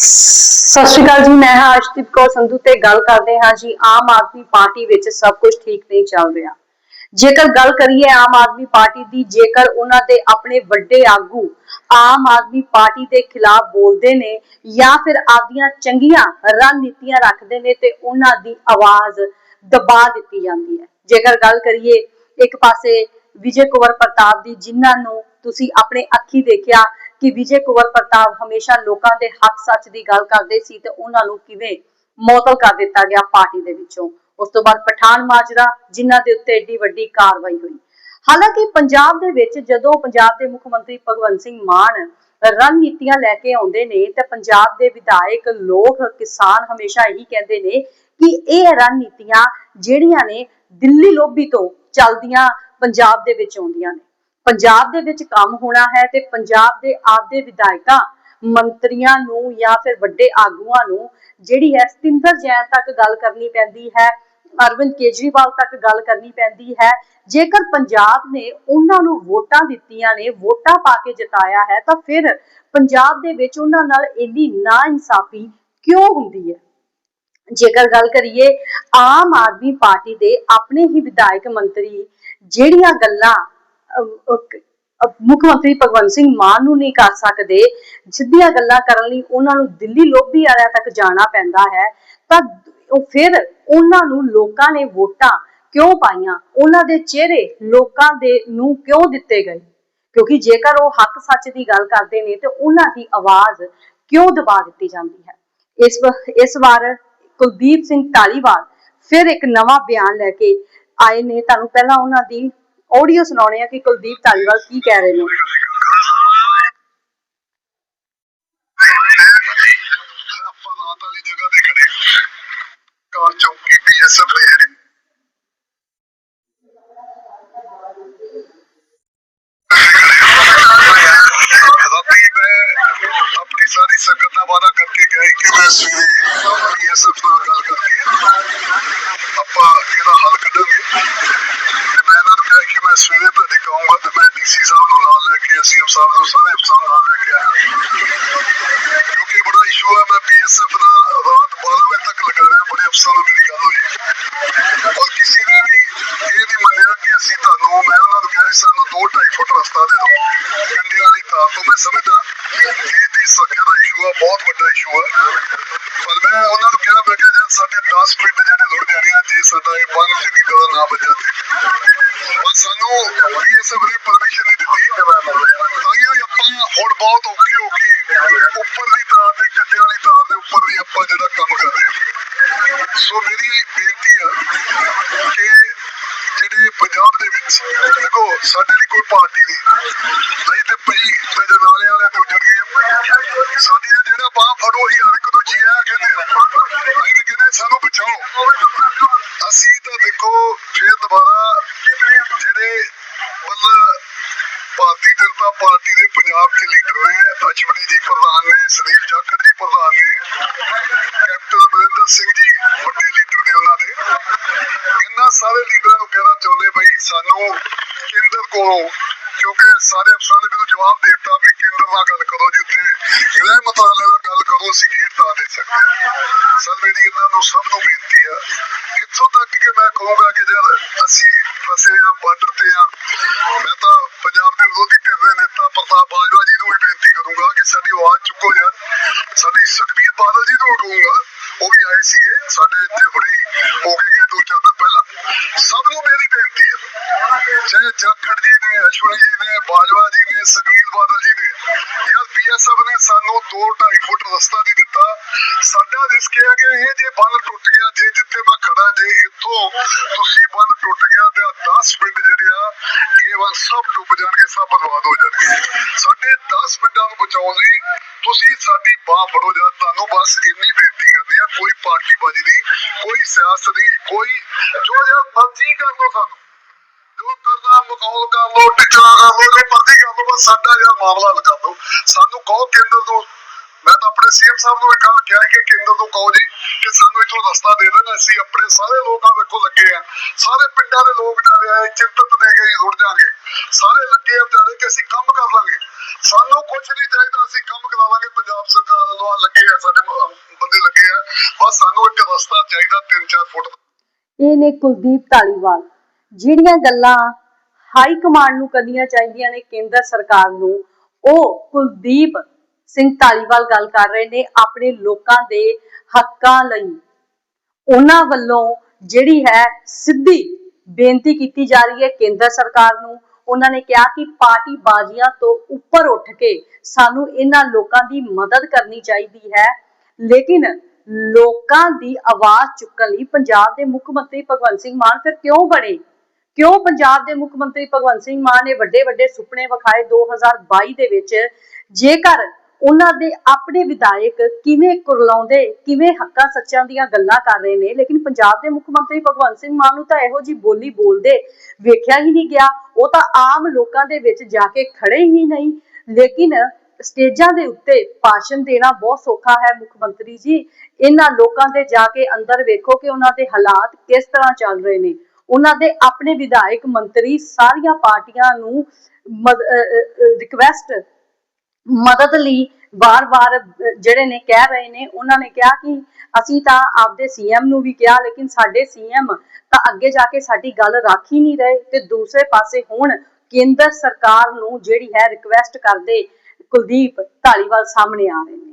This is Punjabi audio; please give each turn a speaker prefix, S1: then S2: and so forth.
S1: ਸਤਿ ਸ਼੍ਰੀ ਅਕਾਲ ਜੀ, ਮੈਂ ਹਾਂ ਅਸ਼ਦੀਪ ਕੌਰ ਸੰਧੂ ਤੇ ਗੱਲ ਕਰਦੇ ਹਾਂ ਜੀ, ਆਮ ਆਦਮੀ ਪਾਰਟੀ ਵਿੱਚ ਸਭ ਕੁਝ ਠੀਕ ਨਹੀਂ ਚੱਲ ਰਿਹਾ। ਜੇਕਰ ਗੱਲ ਕਰੀਏ ਆਮ ਆਦਮੀ ਪਾਰਟੀ ਦੀ, ਜੇਕਰ ਉਹਨਾਂ ਦੇ ਆਪਣੇ ਵੱਡੇ ਆਗੂ ਆਮ ਆਦਮੀ ਪਾਰਟੀ ਦੇ ਖਿਲਾਫ ਬੋਲਦੇ ਨੇ ਜਾਂ ਫਿਰ ਆਪਦੀਆਂ ਚੰਗੀਆਂ ਰਣਨੀਤੀਆਂ ਰੱਖਦੇ ਨੇ ਤੇ ਉਹਨਾਂ ਦੀ ਆਵਾਜ਼ ਦਬਾ ਦਿੱਤੀ ਜਾਂਦੀ ਹੈ। ਜੇਕਰ ਗੱਲ ਕਰੀਏ ਇੱਕ ਪਾਸੇ ਵਿਜੇ ਕੁਵਰ ਪ੍ਰਤਾਪ ਦੀ ਜਿਨ੍ਹਾਂ ਨੂੰ ਤੁਸੀਂ ਆਪਣੇ ਅੱਖੀ ਦੇਖਿਆ ਕਿ ਵਿਜੇ ਕੁਵਰ ਪ੍ਰਤਾਪ ਹਮੇਸ਼ਾ ਲੋਕਾਂ ਦੇ ਹੱਕ ਸੱਚ ਦੀ ਗੱਲ ਕਰਦੇ ਸੀ ਤੇ ਉਹਨਾਂ ਨੂੰ ਕਿਵੇਂ ਮੌਤਲ ਕਰ ਦਿੱਤਾ ਗਿਆ ਪਾਰਟੀ ਦੇ ਵਿੱਚੋਂ। ਉਸ ਤੋਂ ਬਾਅਦ ਪਠਾਨ ਮਾਜਰਾ, ਜਿਨ੍ਹਾਂ ਦੇ ਉੱਤੇ ਏਡੀ ਵੱਡੀ ਕਾਰਵਾਈ ਹੋਈ। ਹਾਲਾਂਕਿ ਪੰਜਾਬ ਦੇ ਵਿੱਚ ਜਦੋਂ ਪੰਜਾਬ ਦੇ ਮੁੱਖ ਮੰਤਰੀ ਭਗਵੰਤ ਸਿੰਘ ਮਾਨ ਰਣਨੀਤੀਆਂ ਲੈ ਕੇ ਆਉਂਦੇ ਨੇ ਤੇ ਪੰਜਾਬ ਦੇ ਵਿਧਾਇਕ ਲੋਕ ਕਿਸਾਨ ਹਮੇਸ਼ਾ ਇਹੀ ਕਹਿੰਦੇ ਨੇ ਕਿ ਇਹ ਰਣਨੀਤੀਆਂ ਜਿਹੜੀਆਂ ਨੇ ਦਿੱਲੀ ਲੋਭੀ ਤੋਂ ਚੱਲਦੀਆਂ ਪੰਜਾਬ ਦੇ ਵਿੱਚ ਆਉਂਦੀਆਂ ਨੇ। ਪੰਜਾਬ ਦੇ ਵਿੱਚ ਕੰਮ ਹੋਣਾ ਹੈ ਤੇ ਪੰਜਾਬ ਦੇ ਆਪਦੇ ਵਿਧਾਇਕਾਂ, ਮੰਤਰੀਆਂ ਨੂੰ ਜਾਂ ਫਿਰ ਵੱਡੇ ਆਗੂਆਂ ਨੂੰ ਜਿਹੜੀ ਹੈ ਸਤਿੰਦਰ ਜੈਨ ਤੱਕ ਗੱਲ ਕਰਨੀ ਪੈਂਦੀ ਹੈ, ਅਰਵਿੰਦ ਕੇਜਰੀਵਾਲ ਤੱਕ ਗੱਲ ਕਰਨੀ ਪੈਂਦੀ ਹੈ। ਜੇਕਰ ਪੰਜਾਬ ਨੇ ਉਹਨਾਂ ਨੂੰ ਵੋਟਾਂ ਦਿੱਤੀਆਂ ਨੇ, ਵੋਟਾਂ ਪਾ ਕੇ ਜਿਤਾਇਆ ਹੈ, ਤਾਂ ਫਿਰ ਪੰਜਾਬ ਦੇ ਵਿੱਚ ਉਹਨਾਂ ਨਾਲ ਇੰਨੀ ਨਾ ਇਨਸਾਫੀ ਕਿਉਂ ਹੁੰਦੀ ਹੈ? ਜੇਕਰ ਗੱਲ ਕਰੀਏ, ਆਮ ਆਦਮੀ ਪਾਰਟੀ ਦੇ ਆਪਣੇ ਹੀ ਵਿਧਾਇਕ ਮੰਤਰੀ ਜਿਹੜੀਆਂ ਗੱਲਾਂ ਮੁੱਖ ਮੰਤਰੀ ਭਗਵੰਤ ਸਿੰਘ ਮਾਨ ਨੂੰ ਨਹੀਂ ਕਰ ਸਕਦੇ, ਸਿੱਧੀਆਂ ਗੱਲਾਂ ਕਰਨ ਲਈ ਉਹਨਾਂ ਨੂੰ ਦਿੱਲੀ ਲੋਬੀ ਵਾਲਿਆਂ ਤੱਕ ਜਾਣਾ ਪੈਂਦਾ ਹੈ। ਤਾਂ ਉਹ ਫਿਰ ਉਹਨਾਂ ਨੂੰ ਲੋਕਾਂ ਨੇ ਵੋਟਾਂ ਕਿਉਂ ਪਾਈਆਂ? ਉਹਨਾਂ ਦੇ ਚਿਹਰੇ ਲੋਕਾਂ ਦੇ ਨੂੰ ਕਿਉਂ ਦਿੱਤੇ ਗਏ? ਕਿਉਂਕਿ ਜੇਕਰ ਉਹ ਹੱਕ ਸੱਚ ਦੀ ਗੱਲ ਕਰਦੇ ਨੇ ਤੇ ਉਹਨਾਂ ਦੀ ਆਵਾਜ਼ ਕਿਉਂ ਦਬਾ ਦਿੱਤੀ ਜਾਂਦੀ ਹੈ? ਇਸ ਇਸ ਵਾਰ ਕੁਲਦੀਪ ਸਿੰਘ ਢਾਲੀਵਾਲ ਫਿਰ ਇੱਕ ਨਵਾਂ ਬਿਆਨ ਲੈ ਕੇ ਆਏ ਨੇ। ਤੁਹਾਨੂੰ ਪਹਿਲਾਂ ਉਹਨਾਂ ਦੀ ਆਡੀਓ ਸੁਣਾਉਣੇ ਆ ਕਿ ਕੁਲਦੀਪ ਢਾਲੀਵਾਲ ਕੀ ਕਹਿ ਰਹੇ ਨੇ?
S2: ਕਾਰ ਚੌਕੀ ਪੀਐਸਐਫ ਰਹੇ ਰਾਤੀ ਮੈਂ ਆਪਣੀ ਸਾਰੀ ਸੰਗਤ ਦਾ ਵਾਅਦਾ ਕਰਕੇ ਗਿਆ ਸੀ ਕਿ ਮੈਂ ਗੱਲ ਕਰਕੇ ਨਾਲ ਸਾਹਿਬ ਨੂੰ ਸਾਰੇ ਅਫਸਰਾਂ ਨਾਲ ਲੈ ਕੇ ਆਇਆ। ਕਿਉਂਕਿ ਬੜਾ ਇਸ਼ੂ ਹੈ, ਮੈਂ ਪੀਐਸਐਫ ਦਾ ਰਾਤ 12 ਵਜੇ ਤੱਕ ਲੱਗਾ ਰਿਹਾ, ਬੜੇ ਅਫਸਰਾਂ ਨਾਲ ਮੇਰੀ ਗੱਲ ਹੋਈ। ਔਰ ਕਿਸੇ ਨੇ ਵੀ ਇਹ ਨਹੀਂ ਮੰਨਿਆ ਕਿ ਅਸੀਂ ਤੁਹਾਨੂੰ, ਮੈਂ ਉਹਨਾਂ ਨੂੰ ਕਿਹਾ ਸਾਨੂੰ 2.5 ਫੁੱਟ ਰਸਤਾ ਦੇ ਦਿਓ। ਕੰਡੇ ਵਾਲੀ ਤਾਰ ਤੋਂ ਮੈਂ ਸਮਝਦਾ ਕਿ ਇਹਦੀ ਸੁਰੱਖਿਆ ਦਾ ਇਸ਼ੂ ਹੈ ਬਹੁਤ ਵੱਡਾ ਇਸ਼ੂ ਆ। ਪਰ ਮੈਂ ਉਹਨਾਂ ਨੂੰ ਕਿਹਾ, ਮੈਂ ਕਿਹਾ ਸਾਡੇ 10 ਪਿੰਡ ਜਿਹੜੇ ਰੁੜ ਜਾਣੇ ਜੇ ਸਾਡਾ ਇਹ ਬੰਨ ਚੰਗੀ ਤਰ੍ਹਾਂ ਨਾ ਵੱਜਾ ਸੋ ਮੇਰੀ ਬੇਨਤੀ ਆ ਕਿ ਜਿਹੜੇ ਪੰਜਾਬ ਦੇ ਵਿੱਚ ਦੇਖੋ, ਸਾਡੇ ਲਈ ਕੋਈ ਪਾਰਟੀ ਨਹੀਂ। ਅਸੀਂ ਤੇ ਪਈ ਤੇ ਨਾਲੇ ਵਾਲੇ ਤੇ ਉੱਜੜ ਗਏ ਸਾਡੀ ਤੇ ਜਿਹੜਾ ਬਾਹ ਫੜੋ ਹੀ ਹਰ ਇੱਕ ਨੂੰ ਜੀਆ ਕਹਿੰਦੇ ਆ। ਅਸੀਂ ਤੇ ਕਹਿੰਦੇ ਸਾਨੂੰ ਬਚਾਓ। ਅਸੀਂ ਤਾਂ ਦੇਖੋ, ਫੇਰ ਦੁਬਾਰਾ ਕੇਂਦਰ ਕਿਉਂਕਿ ਸਾਰੇ ਅਫਸਰਾਂ ਨੇ ਮੈਨੂੰ ਜਵਾਬ ਦੇ ਦਿੱਤਾ ਵੀ ਕੇਂਦਰ ਨਾਲ ਗੱਲ ਕਰੋ ਜਿੱਥੇ ਗ੍ਰਹਿ ਮੰਤਰਾਲੇ ਨਾਲ ਗੱਲ ਕਰੋ, ਅਸੀਂ ਗੇਟ ਤਾਂ ਦੇ ਸਕਦੇ ਸਰ, ਮੇਰੀ ਇਹਨਾਂ ਨੂੰ ਸਭ ਨੂੰ ਬੇਨਤੀ ਆ, ਇੱਥੋਂ ਤੱਕ ਕਿ ਮੈਂ ਕਹੂੰਗਾ ਕਿ ਜਦ ਅਸੀਂ ਫਸੇ ਆ ਬਾਰਡਰ ਤੇ ਆ ਮੈਂ ਤਾਂ ਪੰਜਾਬ ਦੇ ਵਿਰੋਧੀ ਧਿਰ ਦੇ ਨੇਤਾ ਪ੍ਰਤਾਪ ਬਾਜਵਾ ਜੀ ਨੂੰ ਵੀ ਬੇਨਤੀ ਕਰੂੰਗਾ ਕਿ ਸਾਡੀ ਆਵਾਜ਼ ਚੁੱਕੋ ਯਾਰ। ਸਾਡੀ ਸੁਖਬੀਰ ਬਾਦਲ ਜੀ ਨੂੰ ਕਹੂੰਗਾ, ਉਹ ਵੀ ਆਏ ਸੀਗੇ, ਸਾਡੇ ਇੱਥੇ ਹੁਣੇ ਹੋ ਕੇ ਗਏ ਦੋ ਚਾਰ ਦਿਨ ਪਹਿਲਾਂ ਸਭ ਨੂੰ ਮੇਰੀ ਬੇਨਤੀ ਹੈ ਚਾਹੇ ਜਾਖੜ ਜੀ ਨੇ, ਅਸ਼ਵਨੀ ਜੀ ਨੇ, ਬਾਜਵਾ ਜੀ ਨੇ ਸੁਖਬੀਰ ਬਾਦਲ ਜੀ ਨੇ। ਯਾਰ ਬੀਐਸਐਫ ਨੇ ਸਾਨੂੰ 2.5 ਫੁੱਟ ਰਸਤਾ ਨਹੀਂ ਦਿੱਤਾ। ਸਾਡਾ ਰਿਸਕ ਹੈ ਕਿ ਇਹ ਜੇ ਬੰਨ ਟੁੱਟ ਗਿਆ, ਜੇ ਜਿੱਥੇ ਮੈਂ ਖੜਾ ਜੇ ਇੱਥੋਂ ਤੁਸੀਂ ਬੰਨ ਟੁੱਟ ਗਿਆ ਤੇ 10 ਪਿੰਡ ਜਿਹੜੇ ਆ, ਇਹ ਵਨ ਸਭ ਡੁੱਬ ਜਾਣਗੇ, ਸਭ ਬਰਬਾਦ ਹੋ ਜਾਣਗੇ। ਸਾਡੇ 10 ਪਿੰਡਾਂ ਨੂੰ ਬਚਾਉਣ ਲਈ ਤੁਸੀਂ ਸਾਡੀ ਬਾਹ ਫੜੋ ਜਾਂ ਤੁਹਾਨੂੰ ਬਸ ਇੰਨੀ ਬੇਨਤੀ ਕਰਨੀ ਆ, ਕੋਈ ਪਾਰਟੀ ਬਾਜੀ ਨਹੀਂ, ਕੋਈ ਸਿਆਸਤ ਦੀ ਕੋਈ ਜੋ ਯਾਰ ਮਰਜ਼ੀ ਕਰ ਲੋ ਸਾਨੂੰ। ਮਖੌਲ ਕਰ ਲੋ ਟਿਚਰਾ ਕਰ ਲੋ ਜੋ ਮਰਜ਼ੀ ਕਰ ਲੋ ਬਸ ਸਾਡਾ ਯਾਰ ਮਾਮਲਾ ਹੱਲ ਕਰ ਦੋ ਸਾਨੂੰ ਕਹੋ ਕੇਂਦਰ ਨੂੰ। ਮੈਂ ਤਾਂ ਆਪਣੇ ਸੀਐਮ ਸਾਹਿਬ ਨੂੰ ਇਹ ਗੱਲ ਕਿਹਾ ਕਿ ਕੇਂਦਰ ਨੂੰ ਕਹੋ ਜੀ ਕਿ ਸਾਨੂੰ ਇੱਥੋਂ ਰਸਤਾ ਦੇ ਦੇਣ ਅਸੀਂ ਆਪਣੇ ਸਾਰੇ ਲੋਕਾਂ ਵੇਖੋ ਲੱਗੇ ਆ। ਸਾਰੇ ਪਿੰਡਾਂ ਦੇ ਲੋਕ ਜਾ ਰਹੇ ਚਿੰਤਤ ਨੇ ਕਿ ਰੁੜ ਜਾਾਂਗੇ ਸਾਰੇ ਲੱਗੇ ਆ ਵਿਚਾਰੇ ਕਿ ਅਸੀਂ ਕੰਮ ਕਰ ਲਾਂਗੇ। ਸਾਨੂੰ ਕੁਝ ਨਹੀਂ ਚਾਹੀਦਾ, ਅਸੀਂ ਕੰਮ ਕਰਾ ਪੰਜਾਬ ਸਰਕਾਰ ਵੱਲੋਂ ਲੱਗੇ ਆ, ਸਾਡੇ ਬੰਦੇ ਲੱਗੇ ਆ। ਬਸ ਸਾਨੂੰ ਇੱਕ ਰਸਤਾ ਚਾਹੀਦਾ 3-4 ਫੁੱਟ
S1: ਇਹ ਨੇ ਕੁਲਦੀਪ ਢਾਲੀਵਾਲ ਜਿਹੜੀਆਂ ਗੱਲਾਂ ਹਾਈ ਕਮਾਂਡ ਨੂੰ ਕਰਨੀਆਂ ਚਾਹੀਦੀਆਂ ਨੇ ਕੇਂਦਰ ਸਰਕਾਰ ਨੂੰ। ਉਹ ਕੁਲਦੀਪ ਸਿੰਘ ਧਾਲੀਵਾਲ ਗੱਲ ਕਰ ਰਹੇ ਨੇ ਆਪਣੇ ਲੋਕਾਂ ਦੇ ਹੱਕਾਂ ਲਈ। ਉਹਨਾਂ ਵੱਲੋਂ ਜਿਹੜੀ ਹੈ ਸਿੱਧੀ ਬੇਨਤੀ ਕੀਤੀ ਜਾ ਰਹੀ ਹੈ ਕੇਂਦਰ ਸਰਕਾਰ ਨੂੰ। ਉਹਨਾਂ ਨੇ ਕਿਹਾ ਕਿ ਪਾਰਟੀ ਬਾਜ਼ੀਆਂ ਤੋਂ ਉੱਪਰ ਉੱਠ ਕੇ ਸਾਨੂੰ ਇਹਨਾਂ ਲੋਕਾਂ ਦੀ ਮਦਦ ਕਰਨੀ ਚਾਹੀਦੀ ਹੈ। ਲੇਕਿਨ ਲੋਕਾਂ ਦੀ ਆਵਾਜ਼ ਚੁੱਕਣ ਲਈ ਪੰਜਾਬ ਦੇ ਮੁੱਖ ਮੰਤਰੀ ਭਗਵੰਤ ਸਿੰਘ ਮਾਨ ਫਿਰ ਕਿਉਂ ਬਣੇ? ਕਿਉਂ ਪੰਜਾਬ ਦੇ ਮੁੱਖ ਮੰਤਰੀ ਭਗਵੰਤ ਸਿੰਘ ਮਾਨ ਨੇ ਵੱਡੇ ਵੱਡੇ ਸੁਪਨੇ ਵਿਖਾਏ 2022 ਦੇ ਵਿੱਚ? ਜੇਕਰ ਉਹਨਾਂ ਦੇ ਆਪਣੇ ਵਿਧਾਇਕ ਕਿਵੇਂ ਕੁਰਲਾਉਂਦੇ, ਕਿਵੇਂ ਹੱਕਾਂ ਸੱਚਾਂ ਦੀਆਂ ਗੱਲਾਂ ਕਰ ਰਹੇ ਨੇ, ਲੇਕਿਨ ਪੰਜਾਬ ਦੇ ਮੁੱਖ ਮੰਤਰੀ ਭਗਵੰਤ ਸਿੰਘ ਮਾਨ ਨੂੰ ਤਾਂ ਇਹੋ ਜੀ ਬੋਲੀ ਬੋਲਦੇ ਵੇਖਿਆ ਹੀ ਨਹੀਂ ਗਿਆ। ਉਹ ਤਾਂ ਆਮ ਲੋਕਾਂ ਦੇ ਵਿੱਚ ਜਾ ਕੇ ਖੜੇ ਹੀ ਨਹੀਂ। ਲੇਕਿਨ ਸਟੇਜਾਂ ਦੇ ਉੱਤੇ ਭਾਸ਼ਣ ਦੇਣਾ ਬਹੁਤ ਸੌਖਾ ਹੈ ਮੁੱਖ ਮੰਤਰੀ ਜੀ। ਇਹਨਾਂ ਲੋਕਾਂ ਦੇ ਜਾ ਕੇ ਅੰਦਰ ਵੇਖੋ ਕਿ ਉਹਨਾਂ ਦੇ ਹਾਲਾਤ ਕਿਸ ਤਰ੍ਹਾਂ ਚੱਲ ਰਹੇ ਨੇ। ਉਹਨਾਂ ਦੇ ਆਪਣੇ ਵਿਧਾਇਕ ਮੰਤਰੀ ਸਾਰੀਆਂ ਪਾਰਟੀਆਂ ਨੂੰ ਰਿਕਵੈਸਟ ਮਦਦ ਲਈ ਵਾਰ-ਵਾਰ ਜਿਹੜੇ ਨੇ ਕਹਿ ਰਹੇ ਨੇ, ਉਹਨਾਂ ਨੇ ਕਿਹਾ ਕਿ ਅਸੀਂ ਤਾਂ ਆਪਦੇ ਸੀਐਮ ਨੂੰ ਵੀ ਕਿਹਾ, ਲੇਕਿਨ ਸਾਡੇ ਸੀਐਮ ਤਾਂ ਅੱਗੇ ਜਾ ਕੇ ਸਾਡੀ ਗੱਲ ਰੱਖ ਹੀ ਨਹੀਂ ਰਹੇ ਤੇ ਦੂਸਰੇ ਪਾਸੇ ਹੁਣ ਕੇਂਦਰ ਸਰਕਾਰ ਨੂੰ ਜਿਹੜੀ ਹੈ ਰਿਕਵੈਸਟ ਕਰਦੇ ਕੁਲਦੀਪ ਢਾਲੀਵਾਲ ਸਾਹਮਣੇ ਆ ਰਹੇ ਨੇ।